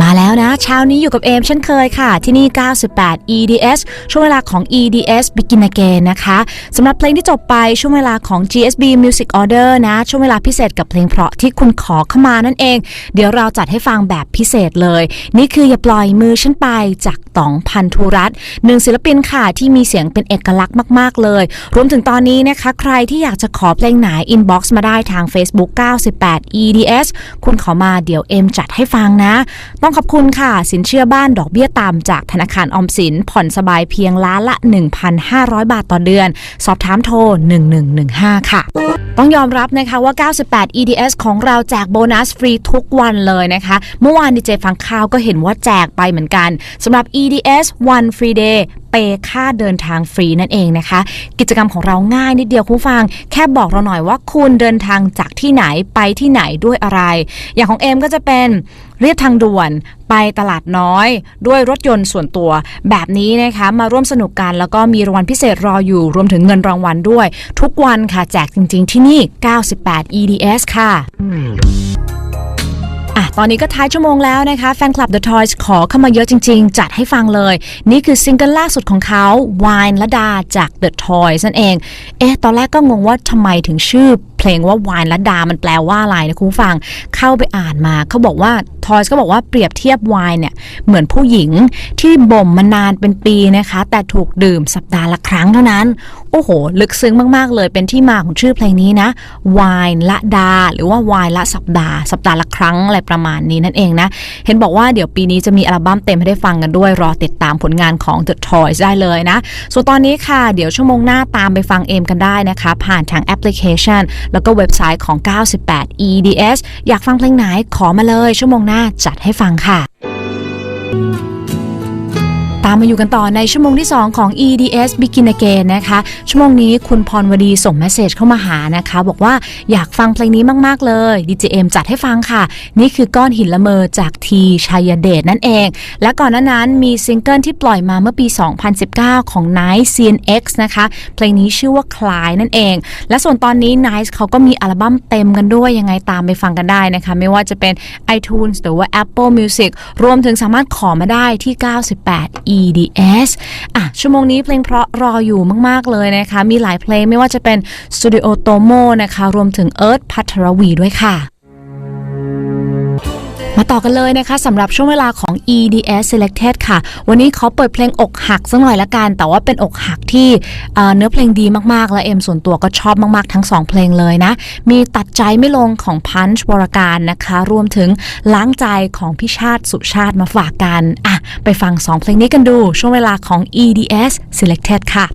มาแล้วนะเช้านี้อยู่กับเอมเช่นเคยค่ะ ที่นี่ 98 EDS ช่วงเวลาของ EDS Begin Again นะคะสำหรับเพลงที่จบไปช่วงเวลาของ GSB Music Order นะช่วงเวลาพิเศษกับเพลงเพราะที่คุณขอเข้ามานั่นเอง เดี๋ยวเราจัดให้ฟังแบบพิเศษเลย นี่คืออย่าปล่อยมือฉันไปจากต๋องพันธุรัตน์หนึ่งศิลปินค่ะที่มีเสียงเป็นเอกลักษณ์มากๆเลย รวมถึงตอนนี้นะคะ ใครที่อยากจะขอเพลงไหน inbox มาได้ทาง Facebook 98 EDS คุณขอมาเดี๋ยวเอ็มจัดให้ฟังนะต้องขอบคุณค่ะ สินเชื่อบ้านดอกเบี้ยต่ำจากธนาคารออมสิน ผ่อนสบายเพียงล้านละ 1,500 บาทต่อเดือน สอบถามโทร 1115 ค่ะ ต้องยอมรับนะคะว่า 98 EDS ของเราแจกโบนัสฟรีทุกวันเลยนะคะ เมื่อวานดีเจฟังข่าวก็เห็นว่าแจกไปเหมือนกันสำหรับ EDS One Free Day เปย์ค่าเดินทางฟรีนั่นเองนะคะ กิจกรรมของเราง่ายนิดเดียวคุณฟัง แค่บอกเราหน่อยว่าคุณเดินทางจากที่ไหนไปที่ไหนด้วยอะไร อย่างของเอมก็จะเป็นเรียบทางด่วนไปตลาดน้อย ด้วยรถยนต์ส่วนตัว แบบนี้นะคะมาร่วมสนุกกันแล้วก็มีรางวัลพิเศษรออยู่ รวมถึงเงินรางวัลด้วย ทุกวันค่ะแจกจริง ๆ ที่นี่ 98 EDS ค่ะอะ ตอนนี้ก็ท้ายชั่วโมงแล้วนะคะ แฟนคลับ The Toys ขอเข้ามาเยอะจริง ๆ จัดให้ฟังเลย นี่คือซิงเกิลล่าสุดของเขา Wine ละดาจาก The Toys นั่นเอง เอ๊ะ ตอนแรกก็งงว่าทำไมถึงชื่อ เพลงว่า Wine ละดามันแปลว่าอะไรนะคุณผู้ฟังเข้าไปอ่านมาเขาบอกว่า Toys ก็บอกว่าเปรียบเทียบ Wine เนี่ยเหมือนผู้หญิงที่บ่มมานานเป็นปีนะคะ แต่ถูกดื่มสัปดาห์ละครั้งเท่านั้น โอ้โห ลึกซึ้งมาก ๆ เลยเป็นที่มาของชื่อเพลงนี้นะ Wine ละดา หรือว่า Wine ละสัปดาห์ สัปดาห์ละครั้งอะไรประมาณนี้นั่นเองนะ เห็นบอกว่าเดี๋ยวปีนี้จะมีอัลบั้มเต็มให้ได้ฟังกันด้วย รอติดตามผลงานของ The Toys ได้เลยนะ ส่วนตอนนี้ค่ะ เดี๋ยวชั่วโมงหน้าตามไปฟังเอมกันได้นะคะ ผ่านทางแอปพลิเคชันแล้วก็เว็บไซต์ของ 98 EDS อยากฟังเพลงไหนขอมาเลยชั่วโมงหน้าจัดให้ฟังค่ะามมาอยู่กันต่อในชั่วโมงที่ 2 ของ EDS Begin Again นะคะ ชั่วโมงนี้คุณพรวดีส่งเมสเซจเข้ามาหานะคะ บอกว่าอยากฟังเพลงนี้มาก ๆ เลย DJM จัดให้ฟังค่ะ นี่คือก้อนหินละเมอจากทีชัยเดชนั่นเอง และก่อนหน้านั้นมีซิงเกิลที่ปล่อยมาเมื่อปี 2019 ของ Nice CNX นะคะ เพลงนี้ชื่อว่าคลายนั่นเอง และส่วนตอนนี้ Nice เขาก็มีอัลบั้มเต็มกันด้วยยังไงตามไปฟังกันได้นะคะ ไม่ว่าจะเป็น iTunes หรือว่า Apple Music รวมถึงสามารถขอมาได้ที่ 98 EDS อะ ชั่วโมงนี้เพลงเพราะรออยู่มาก ๆ เลยนะคะ มีหลายเพลงไม่ว่าจะเป็น Studio Tomo นะคะ รวมถึง Earth พัทรวีด้วยค่ะ มาต่อกันเลยนะคะสำหรับช่วงเวลาของ EDS Selected ค่ะ วันนี้เขาเปิดเพลงอกหักสักหน่อยละกัน แต่ว่าเป็นอกหักที่เนื้อเพลงดีมากๆ และเอ็มส่วนตัวก็ชอบมากๆ ทั้ง 2 เพลงเลยนะ มีตัดใจไม่ลงของพันช์วรการนะคะ รวมถึงล้างใจของพี่ชาติสุชาติมาฝากกัน อะ ไปฟัง 2 เพลงนี้กันดู ช่วงเวลาของ EDS Selected ค่ะ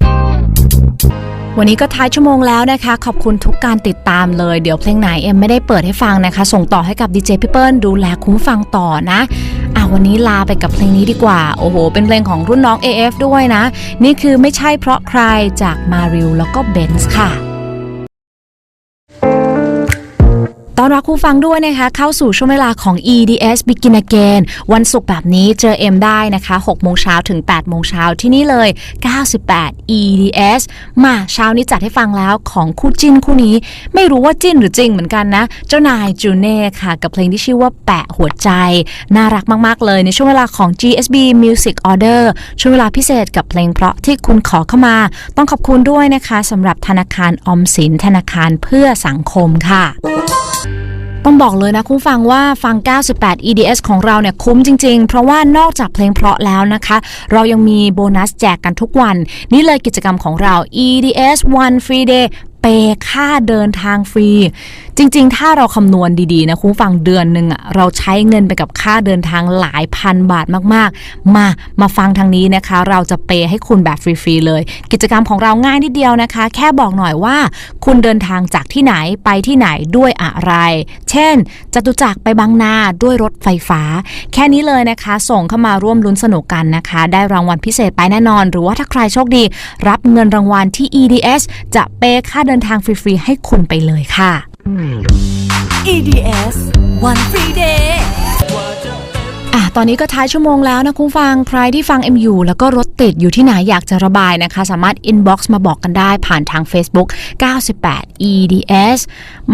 วันนี้ก็ท้ายชั่วโมงแล้วนะคะ ขอบคุณทุกการติดตามเลย เดี๋ยวเพลงไหนเอ็มไม่ได้เปิดให้ฟังนะคะ ส่งต่อให้กับดีเจพี่เปิ้ลดูแลคุ้มฟังต่อนะอะวันนี้ลาไปกับเพลงนี้ดีกว่า โอ้โห เป็นเพลงของรุ่นน้อง AF ด้วยนะ นี่คือไม่ใช่เพราะใครจากมาริวแล้วก็เบนซ์ค่ะ อนรับคุณฟังด้วยนะคะ เข้าสู่ช่วงเวลาของ EDS Begin Again วันศุกร์แบบนี้เจอเอ็มได้นะคะ6โมงเช้าถึง8โมงเช้าที่นี่เลย 98 EDS มาเช้านี้จัดให้ฟังแล้วของคู่จิ้นคู่นี้ ไม่รู้ว่าจิ้นหรือจริงเหมือนกันนะ เจ้านายจูเน่ค่ะ กับเพลงที่ชื่อว่าแปะหัวใจ น่ารักมาก ๆ เลยในช่วงเวลาของ GSB Music Order ช่วงเวลาพิเศษกับเพลงเพราะที่คุณขอเข้ามา ต้องขอบคุณด้วยนะคะสำหรับธนาคารออมสินธนาคารเพื่อสังคมค่ะ บอกเลยนะคุณฟังว่าฟัง 98 EDS ของเราเนี่ยคุ้มจริง ๆ เพราะว่านอกจากเพลงเพราะแล้วนะคะ เรายังมีโบนัสแจกกันทุกวัน นี่เลยกิจกรรมของเรา EDS One Free Day เปย์ค่าเดินทางฟรี จริง ๆ ถ้าเราคำนวณดีๆนะคุณฟังเดือนหนึ่งอะเราใช้เงินไปกับค่าเดินทางหลายพันบาทมากๆ มามาฟังทางนี้นะคะ เราจะเปย์ให้คุณแบบฟรีๆเลย กิจกรรมของเราง่ายนิดเดียวนะคะ แค่บอกหน่อยว่า คุณเดินทางจากที่ไหนไปที่ไหนด้วยอะไร เช่นจตุจักรไปบางนาด้วยรถไฟฟ้า แค่นี้เลยนะคะ ส่งเข้ามาร่วมลุ้นสนุกกันนะคะ ได้รางวัลพิเศษไปแน่นอน หรือว่าถ้าใครโชคดี รับเงินรางวัลที่ EDS จะเปย์ค่าเดินทางฟรีๆให้คุณไปเลยค่ะ EDS One Free Day อะตอนนี้ก็ท้ายชั่วโมงแล้วนะคุณฟังใครที่ฟังเอ็มอยู่แล้วก็รถติดอยู่ที่ไหนอยากจะระบายนะคะ สามารถ inbox มาบอกกันได้ผ่านทาง Facebook 98 EDS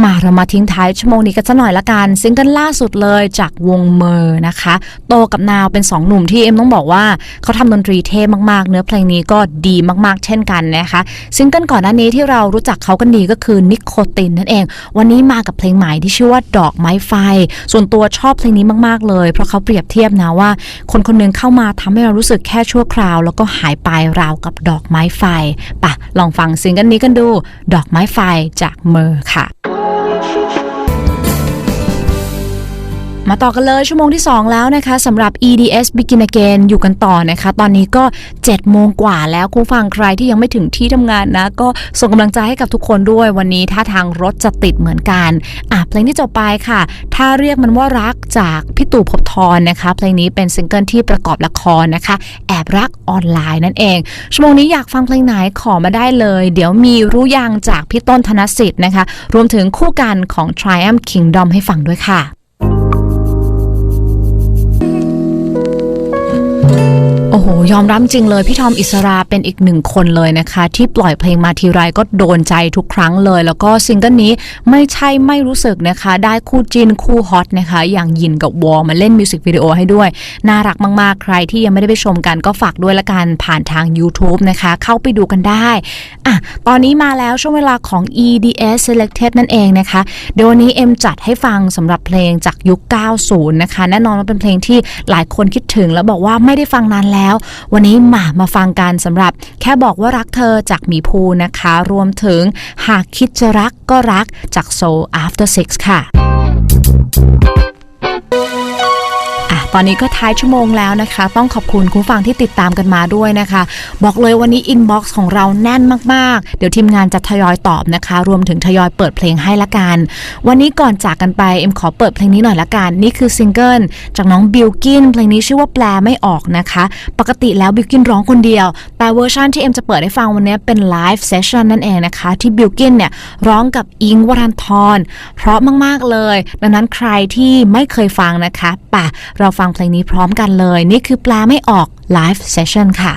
มาเรามาทิ้งท้ายชั่วโมงนี้กันสักหน่อยละกัน ซิงเกิลล่าสุดเลยจากวงเมอร์นะคะ โตกับนาวเป็น 2 หนุ่มที่เอ็มต้องบอกว่าเขาทำดนตรีเท่มากๆ เนื้อเพลงนี้ก็ดีมากๆ เช่นกันนะคะ ซิงเกิลก่อนหน้านี้ที่เรารู้จักเขากันดีก็คือนิโคตินนั่นเอง วันนี้มากับเพลงใหม่ที่ชื่อว่าดอกไม้ไฟ ส่วนตัวชอบเพลงนี้มากๆเลย เพราะเขาเปรียบเทียบนะว่า คนคนหนึงเข้ามาทำให้เรารู้สึกแค่ชั่วคราว แล้วก็หายไปราวกับดอกไม้ไฟปะลองฟังซิงเกิลนี้กันดู ดอกไม้ไฟจากเมอร์ค่ะ มาต่อกันเลยชั่วโมงที่ 2 แล้วนะคะสำหรับ EDS Begin Again อยู่กันต่อนะคะ ตอนนี้ก็7โมงกว่าแล้วคุณฟังใครที่ยังไม่ถึงที่ทำงานนะ ก็ส่งกำลังใจให้กับทุกคนด้วยวันนี้ถ้าทางรถจะติดเหมือนกัน อะ เพลงที่จบไปค่ะ ถ้าเรียกมันว่ารักจากพี่ตู่ภพบทรนะคะ เพลงนี้เป็นซิงเกิลที่ประกอบละครนะคะ แอบรักออนไลน์นั่นเอง ชั่วโมงนี้อยากฟังเพลงไหนขอมาได้เลย เดี๋ยวมีรู้ยังจากพี่ต้นธนสิทธิ์นะคะ รวมถึงคู่กันของ Triumph Kingdom ให้ฟังด้วยค่ะ โอ้โห ยอมรับจริงเลย พี่ทอมอิสราเป็นอีกหนึ่งคนเลยนะคะ ที่ปล่อยเพลงมาทีไรก็โดนใจทุกครั้งเลย แล้วก็ซิงเกิลนี้ไม่ใช่ไม่รู้สึกนะคะ ได้คู่จินคู่ฮอตนะคะ อย่างยินกับวอลมาเล่นมิวสิกวิดีโอให้ด้วย น่ารักมากๆ ใครที่ยังไม่ได้ไปชมกันก็ฝากด้วยละกันผ่านทาง YouTube นะคะ เข้าไปดูกันได้อะตอนนี้มาแล้วช่วงเวลาของ EDS Selected นั่นเองนะคะเดี๋ยววันนี้เอ็มจัดให้ฟังสำหรับเพลงจากยุค 90 นะคะแน่นอนว่าเป็นเพลงที่หลายคนคิดถึงแล้วบอกว่าไม่ได้ฟังนานแล้ววันนี้มามาฟังกันสำหรับ แค่บอกว่ารักเธอจากหมีภูนะคะ รวมถึงหากคิดจะรักก็รักจาก Soul After Six ค่ะอะ ตอนนี้ก็ท้ายชั่วโมงแล้วนะคะ ต้องขอบคุณคุณฟังที่ติดตามกันมาด้วยนะคะ บอกเลยวันนี้อินบ็อกซ์ของเราแน่นมากๆ เดี๋ยวทีมงานจะทยอยตอบนะคะ รวมถึงทยอยเปิดเพลงให้ละกัน วันนี้ก่อนจากกันไปเอ็มขอเปิดเพลงนี้หน่อยละกัน นี่คือซิงเกิลจากน้องบิลกินเพลงนี้ชื่อว่าแปลไม่ออกนะคะ ปกติแล้วบิลกินร้องคนเดียว แต่เวอร์ชันที่เอ็มจะเปิดให้ฟังวันนี้เป็นไลฟ์เซสชันนั่นเองนะคะ ที่บิลกินเนี่ยร้องกับอิงวรันทรเพราะมากๆเลย ดังนั้นใครที่ไม่เคยฟังนะคะป่ะเราฟังฟังเพลงนี้พร้อมกันเลย นี่คือแปลไม่ออกไลฟ์เซสชันค่ะ